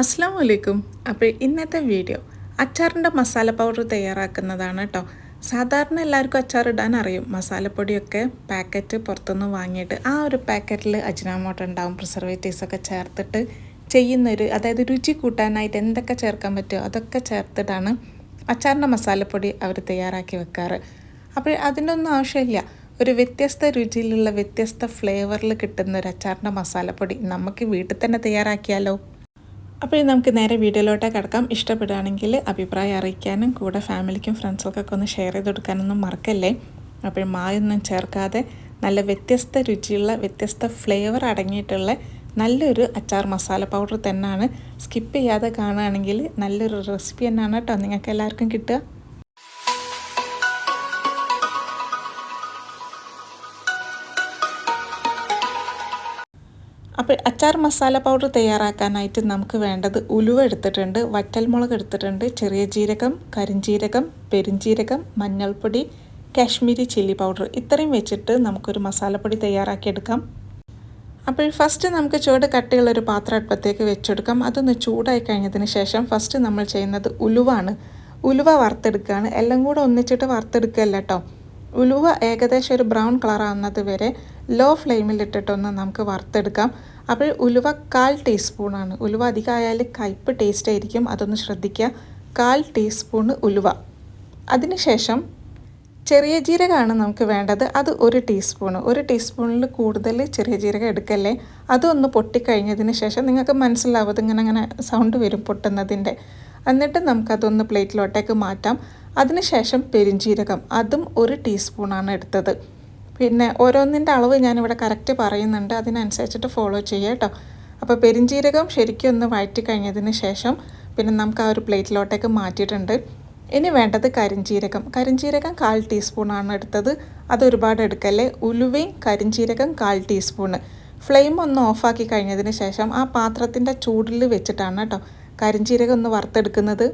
അസ്സാം വലൈക്കും അപ്പോൾ ഇന്നത്തെ വീഡിയോ അച്ചാറിന്റെ മസാല പൗഡർ തയ്യാറാക്കുന്നതാണ് കേട്ടോ സാധാരണ എല്ലാവർക്കും അച്ചാർ ഇടാൻ അറിയും. മസാലപ്പൊടിയൊക്കെ പാക്കറ്റ് പുറത്തുനിന്ന് വാങ്ങിയിട്ട് ആ ഒരു പാക്കറ്റിൽ അജിനാമോട്ട ഉണ്ടാവും. പ്രിസർവേറ്റീവ്സൊക്കെ ചേർത്തിട്ട് ചെയ്യുന്നൊരു അതായത് രുചി കൂട്ടാനായിട്ട് എന്തൊക്കെ ചേർക്കാൻ പറ്റുമോ അതൊക്കെ ചേർത്തിട്ടാണ് അച്ചാറിന്റെ മസാലപ്പൊടി അവർ തയ്യാറാക്കി വെക്കാറ്. അപ്പോൾ അതിനൊന്നും ആവശ്യമില്ല. ഒരു വ്യത്യസ്ത രുചിയിലുള്ള വ്യത്യസ്ത ഫ്ലേവറിൽ കിട്ടുന്ന ഒരു അച്ചാറിന്റെ മസാലപ്പൊടി നമുക്ക് വീട്ടിൽ തന്നെ തയ്യാറാക്കിയാലോ? അപ്പോൾ നമുക്ക് നേരെ വീഡിയോയിലോട്ട് കിടക്കാം. ഇഷ്ടപ്പെടുകയാണെങ്കിൽ അഭിപ്രായം അറിയിക്കാനും കൂടെ ഫാമിലിക്കും ഫ്രണ്ട്സുകൾക്കൊക്കെ ഒന്ന് ഷെയർ ചെയ്ത് കൊടുക്കാനൊന്നും മറക്കല്ലേ? അപ്പോൾ മായൊന്നും ചേർക്കാതെ നല്ല വ്യത്യസ്ത രുചിയുള്ള വ്യത്യസ്ത ഫ്ലേവർ അടങ്ങിയിട്ടുള്ള നല്ലൊരു അച്ചാർ മസാല പൗഡർ തന്നെയാണ്. സ്കിപ്പ് ചെയ്യാതെ കാണുകയാണെങ്കിൽ നല്ലൊരു റെസിപ്പി തന്നെയാണ് കേട്ടോ നിങ്ങൾക്ക് എല്ലാവർക്കും കിട്ടുക. അപ്പോൾ അച്ചാർ മസാല പൗഡർ തയ്യാറാക്കാനായിട്ട് നമുക്ക് വേണ്ടത് ഉലുവ എടുത്തിട്ടുണ്ട് വറ്റൽമുളക് എടുത്തിട്ടുണ്ട് ചെറിയ ജീരകം കരിഞ്ജീരകം പെരുംജീരകം മഞ്ഞൾപ്പൊടി കാശ്മീരി ചില്ലി പൗഡർ. ഇത്രയും വെച്ചിട്ട് നമുക്കൊരു മസാലപ്പൊടി തയ്യാറാക്കിയെടുക്കാം. അപ്പോൾ ഫസ്റ്റ് നമുക്ക് ചുവട് കട്ടിയുള്ളൊരു പാത്രം അടുപ്പത്തേക്ക് വെച്ചെടുക്കാം. അതൊന്ന് ചൂടായി കഴിഞ്ഞതിന് ശേഷം ഫസ്റ്റ് നമ്മൾ ചെയ്യുന്നത് ഉലുവാണ്. ഉലുവ വറുത്തെടുക്കുകയാണ്. എല്ലാം കൂടെ ഒന്നിച്ചിട്ട് വറുത്തെടുക്കുകയല്ല കേട്ടോ ഉലുവ ഏകദേശം ഒരു ബ്രൗൺ കളറാകുന്നത് വരെ ലോ ഫ്ലെയിമിലിട്ടിട്ടൊന്ന് നമുക്ക് വറുത്തെടുക്കാം. അപ്പോൾ ഉലുവ കാൽ ടീസ്പൂണാണ്. ഉലുവ അധികമായാൽ കയ്പ്പ് ടേസ്റ്റ് ആയിരിക്കും. അതൊന്ന് ശ്രദ്ധിക്കുക. കാൽ ടീസ്പൂൺ ഉലുവ. അതിനുശേഷം ചെറിയ ജീരകമാണ് നമുക്ക് വേണ്ടത്. അത് ഒരു ടീസ്പൂൺ ഒരു ടീസ്പൂണിൽ കൂടുതൽ ചെറിയ ജീരകം എടുക്കല്ലേ? അതൊന്ന് പൊട്ടിക്കഴിഞ്ഞതിന് ശേഷം നിങ്ങൾക്ക് മനസ്സിലാവും ഇങ്ങനെ അങ്ങനെ സൗണ്ട് വരും പൊട്ടുന്നതിന്റെ. എന്നിട്ട് നമുക്കതൊന്ന് പ്ലേറ്റിലോട്ടേക്ക് മാറ്റാം. അതിനുശേഷം പെരിഞ്ജീരകം അതും ഒരു ടീസ്പൂണാണ് എടുത്തത്. പിന്നെ ഓരോന്നിന്റെ അളവ് ഞാനിവിടെ കറക്റ്റ് പറയുന്നുണ്ട്. അതിനനുസരിച്ചിട്ട് ഫോളോ ചെയ്യുക കേട്ടോ. അപ്പോൾ പെരിഞ്ജീരകം ശരിക്കും ഒന്ന് വഴറ്റി കഴിഞ്ഞതിന് ശേഷം പിന്നെ നമുക്ക് ആ ഒരു പ്ലേറ്റിലോട്ടേക്ക് മാറ്റിയിട്ടുണ്ട്. ഇനി വേണ്ടത് കരിഞ്ചീരകം. കരിഞ്ചീരകം കാൽ ടീസ്പൂണാണ് എടുത്തത്. അത് ഒരുപാട് എടുക്കല്ലേ? ഉലുവയും കരിഞ്ചീരകം കാൽ ടീസ്പൂണ് ഫ്ലെയിം ഒന്ന് ഓഫാക്കി കഴിഞ്ഞതിന് ശേഷം ആ പാത്രത്തിന്റെ ചൂടിൽ വെച്ചിട്ടാണ് കേട്ടോ കരിഞ്ചീരകം ഒന്ന് വറുത്തെടുക്കുന്നത്.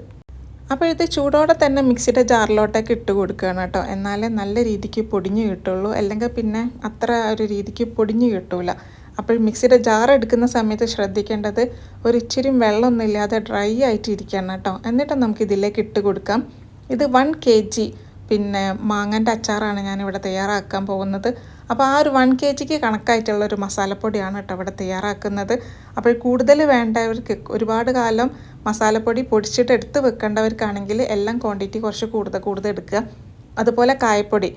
അപ്പോൾ ഇത് ചൂടോടെ തന്നെ മിക്സിയുടെ ജാറിലോട്ടൊക്കെ ഇട്ട് കൊടുക്കുകയാണ് കേട്ടോ. എന്നാലേ നല്ല രീതിക്ക് പൊടിഞ്ഞു കിട്ടുള്ളൂ. അല്ലെങ്കിൽ പിന്നെ അത്ര ഒരു രീതിക്ക് പൊടിഞ്ഞു കിട്ടൂല. അപ്പോൾ മിക്സിയുടെ ജാർ എടുക്കുന്ന സമയത്ത് ശ്രദ്ധിക്കേണ്ടത് ഒരു ഇച്ചിരി വെള്ളമൊന്നും ഇല്ലാതെ ഡ്രൈ ആയിട്ട് ഇരിക്കണം കേട്ടോ. എന്നിട്ട് നമുക്ക് ഇതിലേക്ക് ഇട്ട് കൊടുക്കാം. ഇത് വൺ കെ ജി പിന്നെ മാങ്ങന്റെ അച്ചാറാണ് ഞാനിവിടെ തയ്യാറാക്കാൻ പോകുന്നത്. അപ്പോൾ ആ ഒരു വൺ കെ ജിക്ക് കണക്കായിട്ടുള്ള ഒരു മസാലപ്പൊടിയാണ് കേട്ടോ ഇവിടെ തയ്യാറാക്കുന്നത്. അപ്പോൾ കൂടുതൽ വേണ്ടവർക്ക് ഒരുപാട് കാലം മസാലപ്പൊടി പൊടിച്ചിട്ട് എടുത്ത് വെക്കേണ്ടവർക്കാണെങ്കിൽ എല്ലാം ക്വാണ്ടിറ്റി കുറച്ച് കൂടുതൽ കൂടുതൽ എടുക്കുക. അതുപോലെ കായപ്പൊടി.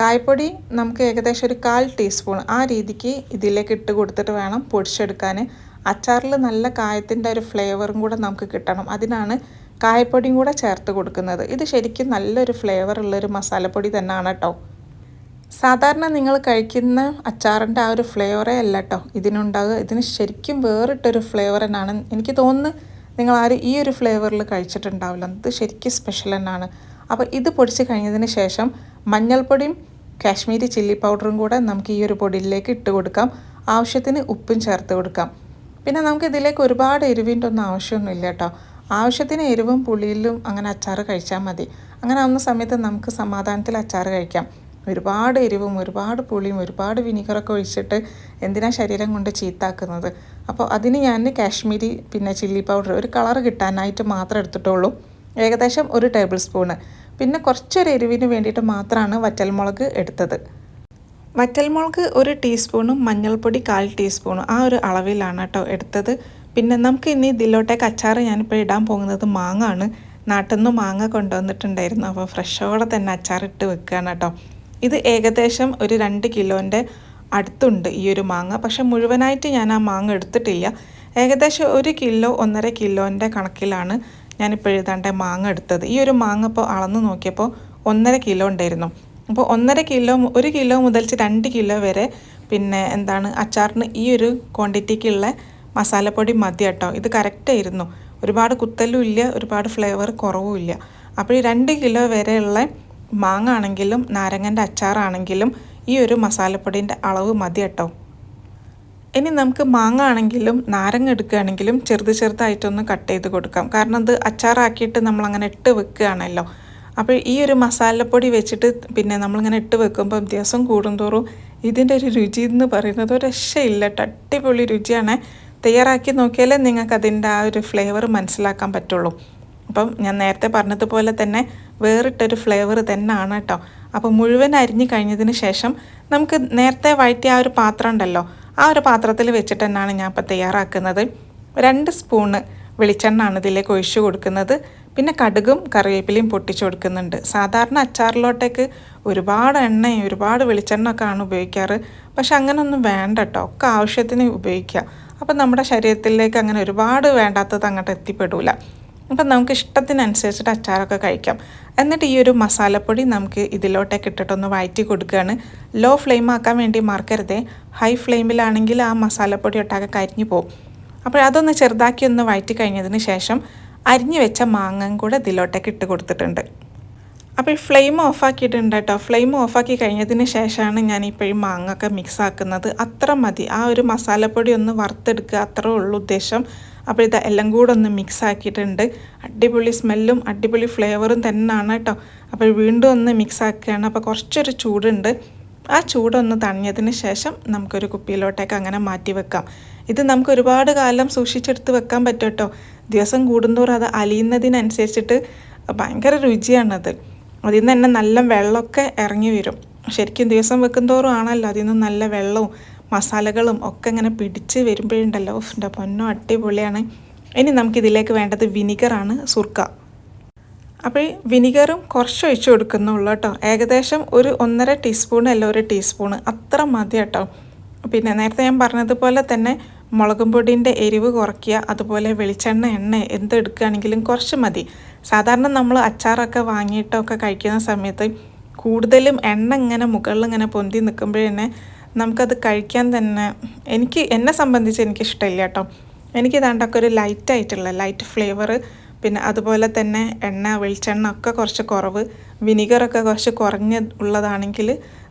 കായപ്പൊടി നമുക്ക് ഏകദേശം ഒരു കാൽ ടീസ്പൂൺ ആ രീതിക്ക് ഇതിലേക്ക് ഇട്ട് കൊടുത്തിട്ട് വേണം പൊടിച്ചെടുക്കാൻ. അച്ചാറിൽ നല്ല കായത്തിന്റെ ഒരു ഫ്ലേവറും കൂടെ നമുക്ക് കിട്ടണം. അതിനാണ് കായപ്പൊടിയും കൂടെ ചേർത്ത് കൊടുക്കുന്നത്. ഇത് ശരിക്കും നല്ലൊരു ഫ്ലേവർ ഉള്ളൊരു മസാലപ്പൊടി തന്നെയാണ് കേട്ടോ. സാധാരണ നിങ്ങൾ കഴിക്കുന്ന അച്ചാറിന്റെ ആ ഒരു ഫ്ലേവറേ അല്ല കേട്ടോ ഇതിനുണ്ടാകുക ഇതിന് ശരിക്കും വേറിട്ടൊരു ഫ്ലേവർ തന്നെയാണ്. എനിക്ക് തോന്നുന്നു നിങ്ങൾ ആരും ഈ ഒരു ഫ്ലേവറിൽ കഴിച്ചിട്ടുണ്ടാവില്ല. ഇത് ശരിക്കും സ്പെഷ്യൽ തന്നെയാണ് അപ്പോൾ ഇത് പൊടിച്ച് കഴിഞ്ഞതിന് ശേഷം മഞ്ഞൾപ്പൊടിയും കാശ്മീരി ചില്ലി പൗഡറും കൂടെ നമുക്ക് ഈ ഒരു പൊടിയിലേക്ക് ഇട്ട് കൊടുക്കാം. ആവശ്യത്തിന് ഉപ്പും ചേർത്ത് കൊടുക്കാം. പിന്നെ നമുക്ക് ഇതിലേക്ക് ഒരുപാട് എരിവിന്റെ ഒന്നും ആവശ്യമൊന്നുമില്ല കേട്ടോ ആവശ്യത്തിന് എരിവും പുളിയിലും അങ്ങനെ അച്ചാർ കഴിച്ചാൽ മതി. അങ്ങനെ ആവുന്ന സമയത്ത് നമുക്ക് സമാധാനത്തിൽ അച്ചാർ കഴിക്കാം. ഒരുപാട് എരിവും ഒരുപാട് പുളിയും ഒരുപാട് വിനീഗറൊക്കെ ഒഴിച്ചിട്ട് എന്തിനാ ശരീരം കൊണ്ട് ചീത്താക്കുന്നത്? അപ്പോൾ അതിന് ഞാൻ കാശ്മീരി പിന്നെ ചില്ലി പൗഡർ ഒരു കളർ കിട്ടാനായിട്ട് മാത്രം എടുത്തിട്ടുള്ളൂ. ഏകദേശം ഒരു ടേബിൾ സ്പൂണ് പിന്നെ കുറച്ചൊരു എരിവിന് വേണ്ടിയിട്ട് മാത്രമാണ് വറ്റൽമുളക് എടുത്തത്. വറ്റൽമുളക് ഒരു ടീസ്പൂണും മഞ്ഞൾപ്പൊടി കാൽ ടീസ്പൂണും ആ ഒരു അളവിലാണ് കേട്ടോ എടുത്തത്. പിന്നെ നമുക്ക് ഇനി ഇതിലോട്ടേക്ക് അച്ചാർ ഞാനിപ്പോൾ ഇടാൻ പോകുന്നത് മാങ്ങ ആണ് നാട്ടിൽ നിന്ന് മാങ്ങ കൊണ്ടുവന്നിട്ടുണ്ടായിരുന്നു. അപ്പോൾ ഫ്രഷോടെ തന്നെ അച്ചാറിട്ട് വെക്കുകയാണ് കേട്ടോ. ഇത് ഏകദേശം ഒരു രണ്ട് കിലോന്റെ അടുത്തുണ്ട് ഈ ഒരു മാങ്ങ. പക്ഷെ മുഴുവനായിട്ട് ഞാൻ ആ മാങ്ങ എടുത്തിട്ടില്ല. ഏകദേശം ഒരു കിലോ ഒന്നര കിലോന്റെ കണക്കിലാണ് ഞാനിപ്പോൾ എഴുതാണ്ട മാങ്ങ എടുത്തത്. ഈ ഒരു മാങ്ങ ഇപ്പോൾ അളന്ന് നോക്കിയപ്പോൾ ഒന്നര കിലോ ഉണ്ടായിരുന്നു. അപ്പോൾ ഒന്നര കിലോ ഒരു കിലോ മുതൽ രണ്ട് കിലോ വരെ പിന്നെ എന്താണ് അച്ചാറിന് ഈ ഒരു ക്വാണ്ടിറ്റിക്കുള്ള മസാലപ്പൊടി മതി കേട്ടോ. ഇത് കറക്റ്റായിരുന്നു ഒരുപാട് കുത്തലും ഇല്ല ഒരുപാട് ഫ്ലേവർ കുറവും ഇല്ല. അപ്പോൾ ഈ രണ്ട് കിലോ വരെയുള്ള മാങ്ങ ആണെങ്കിലും നാരങ്ങന്റെ അച്ചാറാണെങ്കിലും ഈ ഒരു മസാലപ്പൊടിന്റെ അളവ് മതി കേട്ടോ ഇനി നമുക്ക് മാങ്ങ ആണെങ്കിലും നാരങ്ങ എടുക്കുകയാണെങ്കിലും ചെറുത് ചെറുതായിട്ടൊന്ന് കട്ട് ചെയ്ത് കൊടുക്കാം. കാരണം അത് അച്ചാറാക്കിയിട്ട് നമ്മളങ്ങനെ ഇട്ട് വെക്കുകയാണല്ലോ. അപ്പോൾ ഈ ഒരു മസാലപ്പൊടി വെച്ചിട്ട് പിന്നെ നമ്മളിങ്ങനെ ഇട്ട് വെക്കുമ്പോൾ ദിവസം കൂടുന്തോറും ഇതിന്റെ ഒരു രുചി എന്ന് പറയുന്നത് ഒരു രക്ഷയില്ല അടിപൊളി രുചിയാണ്. തയ്യാറാക്കി നോക്കിയാലേ നിങ്ങൾക്ക് അതിന്റെ ആ ഒരു ഫ്ലേവർ മനസ്സിലാക്കാൻ പറ്റുള്ളൂ. അപ്പം ഞാൻ നേരത്തെ പറഞ്ഞതുപോലെ തന്നെ വേറിട്ടൊരു ഫ്ലേവർ തന്നെയാണ് കേട്ടോ. അപ്പോൾ മുഴുവൻ അരിഞ്ഞു കഴിഞ്ഞതിന് ശേഷം നമുക്ക് നേരത്തെ വഴറ്റിയ ആ ഒരു പാത്രം ഉണ്ടല്ലോ ആ ഒരു പാത്രത്തിൽ വെച്ചിട്ട് തന്നെയാണ് ഞാൻ ഇപ്പോൾ തയ്യാറാക്കുന്നത്. രണ്ട് സ്പൂണ് വെളിച്ചെണ്ണാണ് ഇതിലേക്ക് ഒഴിച്ചു കൊടുക്കുന്നത്. പിന്നെ കടുകും കറിവേപ്പിലയും പൊട്ടിച്ചു കൊടുക്കുന്നുണ്ട്. സാധാരണ അച്ചാറിലോട്ടേക്ക് ഒരുപാട് എണ്ണയും ഒരുപാട് വെളിച്ചെണ്ണ ഒക്കെ ആണ് ഉപയോഗിക്കാറ്. പക്ഷെ അങ്ങനൊന്നും വേണ്ട കേട്ടോ ഒക്കെ ആവശ്യത്തിന് ഉപയോഗിക്കുക. അപ്പം നമ്മുടെ ശരീരത്തിലേക്ക് അങ്ങനെ ഒരുപാട് വേണ്ടാത്തത് അങ്ങോട്ട് എത്തിപ്പെടില്ല അപ്പം നമുക്ക് ഇഷ്ടത്തിനനുസരിച്ചിട്ട് അച്ചാറൊക്കെ കഴിക്കാം. എന്നിട്ട് ഈ ഒരു മസാലപ്പൊടി നമുക്ക് ഇതിലോട്ടേക്ക് ഇട്ടിട്ടൊന്ന് വഴറ്റി കൊടുക്കുകയാണ്. ലോ ഫ്ലെയിം ആക്കാൻ വേണ്ടി മറക്കരുതേ. ഹൈ ഫ്ലെയിമിലാണെങ്കിൽ ആ മസാലപ്പൊടി ഒട്ടാകെ കരിഞ്ഞു പോകും. അപ്പോൾ അതൊന്ന് ചെറുതാക്കി ഒന്ന് വഴറ്റി കഴിഞ്ഞതിന് ശേഷം അരിഞ്ഞു വെച്ച മാങ്ങയും കൂടെ ഇതിലോട്ടേക്ക് ഇട്ട് കൊടുത്തിട്ടുണ്ട്. അപ്പോൾ ഫ്ലെയിം ഓഫാക്കിയിട്ടുണ്ട് കേട്ടോ. ഫ്ലെയിം ഓഫാക്കി കഴിഞ്ഞതിന് ശേഷമാണ് ഞാൻ ഇപ്പോഴും മാങ്ങ ഒക്കെ മിക്സ് ആക്കുന്നത്. അത്ര മതി. ആ ഒരു മസാലപ്പൊടി ഒന്ന് വറുത്തെടുക്കുക അത്രേ ഉള്ളൂ ഉദ്ദേശം. അപ്പോൾ ഇത് എല്ലാം കൂടെ ഒന്ന് മിക്സ് ആക്കിയിട്ടുണ്ട്. അടിപൊളി സ്മെല്ലും അടിപൊളി ഫ്ലേവറും തന്നെയാണ് കേട്ടോ. അപ്പോൾ വീണ്ടും ഒന്ന് മിക്സ് ആക്കുകയാണ്. അപ്പോൾ കുറച്ചൊരു ചൂടുണ്ട്. ആ ചൂടൊന്ന് തണിഞ്ഞതിന് ശേഷം നമുക്കൊരു കുപ്പിയിലോട്ടേക്ക് അങ്ങനെ മാറ്റി വെക്കാം. ഇത് നമുക്ക് ഒരുപാട് കാലം സൂക്ഷിച്ചെടുത്ത് വെക്കാൻ പറ്റും കേട്ടോ. ദിവസം കൂടുന്തോറും അത് അലിയുന്നതിനനുസരിച്ചിട്ട് ഭയങ്കര രുചിയാണത്. അതിൽ നിന്ന് തന്നെ നല്ല വെള്ളമൊക്കെ ഇറങ്ങി വരും. ശരിക്കും ദിവസം വെക്കുന്തോറും ആണല്ലോ അതിൽ നിന്ന് നല്ല വെള്ളവും മസാലകളും ഒക്കെ ഇങ്ങനെ പിടിച്ച് വരുമ്പോഴുണ്ടല്ലോ. എന്റെ പൊന്നോ അടിപൊളിയാണ്. ഇനി നമുക്കിതിലേക്ക് വേണ്ടത് വിനിഗറാണ് സുർക്ക. അപ്പോൾ വിനിഗറും കുറച്ച് ഒഴിച്ചു കൊടുക്കുന്നുള്ളൂ കേട്ടോ. ഏകദേശം ഒരു ഒന്നര ടീസ്പൂൺ അല്ല ഒരു ടീസ്പൂൺ അത്ര മതി കേട്ടോ. പിന്നെ നേരത്തെ ഞാൻ പറഞ്ഞതുപോലെ തന്നെ മുളകും പൊടിന്റെ എരിവ് കുറയ്ക്കുക അതുപോലെ വെളിച്ചെണ്ണ എണ്ണ എന്തെടുക്കുകയാണെങ്കിലും കുറച്ച് മതി. സാധാരണ നമ്മൾ അച്ചാറൊക്കെ വാങ്ങിയിട്ടൊക്കെ കഴിക്കുന്ന സമയത്ത് കൂടുതലും എണ്ണ ഇങ്ങനെ മുകളിൽ ഇങ്ങനെ പൊന്തി നിൽക്കുമ്പോഴേ നമുക്കത് കഴിക്കാൻ തന്നെ എനിക്ക് എന്നെ സംബന്ധിച്ച് എനിക്കിഷ്ടമില്ല കേട്ടോ. എനിക്ക് ഇതാണ്ടൊക്കെ ഒരു ലൈറ്റായിട്ടുള്ള ലൈറ്റ് ഫ്ലേവർ പിന്നെ അതുപോലെ തന്നെ എണ്ണ വെളിച്ചെണ്ണ ഒക്കെ കുറച്ച് കുറവ് വിനിഗറൊക്കെ കുറച്ച് കുറഞ്ഞ ഉള്ളതാണെങ്കിൽ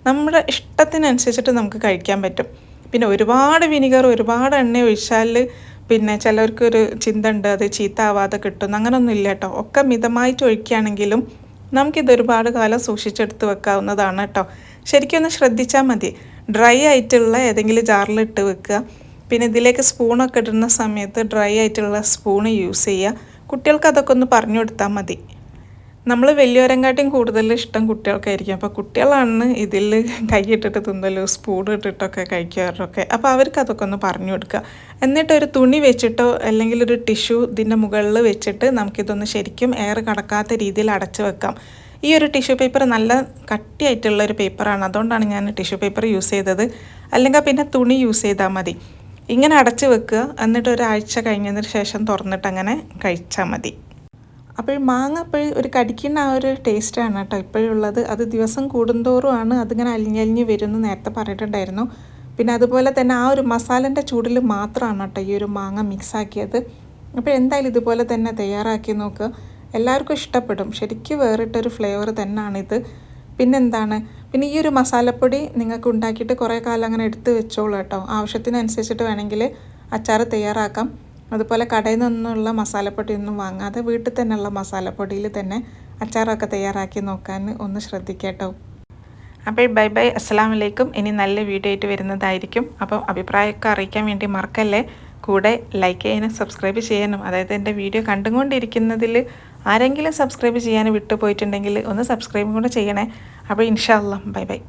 നമ്മുടെ ഇഷ്ടത്തിനനുസരിച്ചിട്ട് നമുക്ക് കഴിക്കാൻ പറ്റും. പിന്നെ ഒരുപാട് വിനിഗർ ഒരുപാട് എണ്ണ ഒഴിച്ചാൽ പിന്നെ ചിലർക്കൊരു ചിന്ത ഉണ്ട് അത് ചീത്ത ആവാതെ കിട്ടും അങ്ങനൊന്നും ഇല്ല കേട്ടോ. ഒക്കെ മിതമായിട്ട് ഒഴിക്കുകയാണെങ്കിലും നമുക്കിത് ഒരുപാട് കാലം സൂക്ഷിച്ചെടുത്ത് വെക്കാവുന്നതാണ് കേട്ടോ. ശരിക്കും ഒന്ന് ശ്രദ്ധിച്ചാൽ മതി. ഡ്രൈ ആയിട്ടുള്ള ഏതെങ്കിലും ജാറിലിട്ട് വെക്കുക. പിന്നെ ഇതിലേക്ക് സ്പൂണൊക്കെ ഇടുന്ന സമയത്ത് ഡ്രൈ ആയിട്ടുള്ള സ്പൂൺ യൂസ് ചെയ്യുക. കുട്ടികൾക്ക് അതൊക്കെ ഒന്ന് പറഞ്ഞു കൊടുത്താൽ മതി. നമ്മൾ വലിയവരെങ്കാട്ടിയും കൂടുതൽ ഇഷ്ടം കുട്ടികൾക്കായിരിക്കും. അപ്പോൾ കുട്ടികളാണ് ഇതിൽ കൈയിട്ടിട്ട് തിന്നലും സ്പൂൺ ഇട്ടിട്ടൊക്കെ കഴിക്കാറൊക്കെ അപ്പോൾ അവർക്ക് അതൊക്കെ ഒന്ന് പറഞ്ഞു കൊടുക്കുക. എന്നിട്ട് ഒരു തുണി വെച്ചിട്ടോ അല്ലെങ്കിൽ ഒരു ടിഷ്യൂ ഇതിന്റെ മുകളിൽ വെച്ചിട്ട് നമുക്കിതൊന്ന് ശരിക്കും എയർ കടക്കാത്ത രീതിയിൽ അടച്ചു വെക്കാം. ഈ ഒരു ടിഷ്യൂ പേപ്പർ നല്ല കട്ടിയായിട്ടുള്ള ഒരു പേപ്പറാണ്. അതുകൊണ്ടാണ് ഞാൻ ടിഷ്യൂ പേപ്പർ യൂസ് ചെയ്തത്. അല്ലെങ്കിൽ പിന്നെ തുണി യൂസ് ചെയ്താൽ മതി. ഇങ്ങനെ അടച്ചു വെക്കുക. എന്നിട്ട് ഒരാഴ്ച കഴിഞ്ഞതിന് ശേഷം തുറന്നിട്ട് അങ്ങനെ കഴിച്ചാൽ മതി. അപ്പോൾ മാങ്ങ അപ്പോൾ ഒരു കടിക്കുന്ന ആ ഒരു ടേസ്റ്റാണ് കേട്ടോ. ഇപ്പോഴുള്ളത് അത് ദിവസം കൂടുന്തോറും ആണ് അതിങ്ങനെ അലിഞ്ഞലിഞ്ഞ് വരുമെന്ന് നേരത്തെ പറഞ്ഞിട്ടുണ്ടായിരുന്നു. പിന്നെ അതുപോലെ തന്നെ ആ ഒരു മസാലന്റെ ചൂടിൽ മാത്രമാണ് കേട്ടോ ഈ ഒരു മാങ്ങ മിക്സാക്കിയത്. അപ്പോൾ എന്തായാലും ഇതുപോലെ തന്നെ തയ്യാറാക്കി നോക്കുക എല്ലാവർക്കും ഇഷ്ടപ്പെടും. ശരിക്കും വേറിട്ടൊരു ഫ്ലേവർ തന്നെയാണിത്. പിന്നെന്താണ്? പിന്നെ ഈ ഒരു മസാലപ്പൊടി നിങ്ങൾക്ക് ഉണ്ടാക്കിയിട്ട് കുറേ കാലം അങ്ങനെ എടുത്ത് വെച്ചോളൂ കേട്ടോ. ആവശ്യത്തിനനുസരിച്ചിട്ട് വേണമെങ്കിൽ അച്ചാർ തയ്യാറാക്കാം. അതുപോലെ കടയിൽ നിന്നുള്ള മസാലപ്പൊടിയൊന്നും വാങ്ങാതെ വീട്ടിൽ തന്നെയുള്ള മസാലപ്പൊടിയിൽ തന്നെ അച്ചാറൊക്കെ തയ്യാറാക്കി നോക്കാൻ ഒന്ന് ശ്രദ്ധിക്കട്ടോ. അപ്പോൾ ബൈ ബൈ അസ്സാം വലൈക്കും ഇനി നല്ല വീഡിയോ ആയിട്ട് വരുന്നതായിരിക്കും. അപ്പം അഭിപ്രായമൊക്കെ അറിയിക്കാൻ വേണ്ടി മറക്കല്ലേ? കൂടെ ലൈക്ക് ചെയ്യാനും സബ്സ്ക്രൈബ് ചെയ്യാനും. അതായത് എന്റെ വീഡിയോ കണ്ടുകൊണ്ടിരിക്കുന്നതിൽ ആരെങ്കിലും സബ്സ്ക്രൈബ് ചെയ്യാൻ വിട്ടുപോയിട്ടുണ്ടെങ്കിൽ ഒന്ന് സബ്സ്ക്രൈബും കൂടെ ചെയ്യണേ. അപ്പോൾ ഇൻഷാ അല്ലാ ബൈ ബൈ.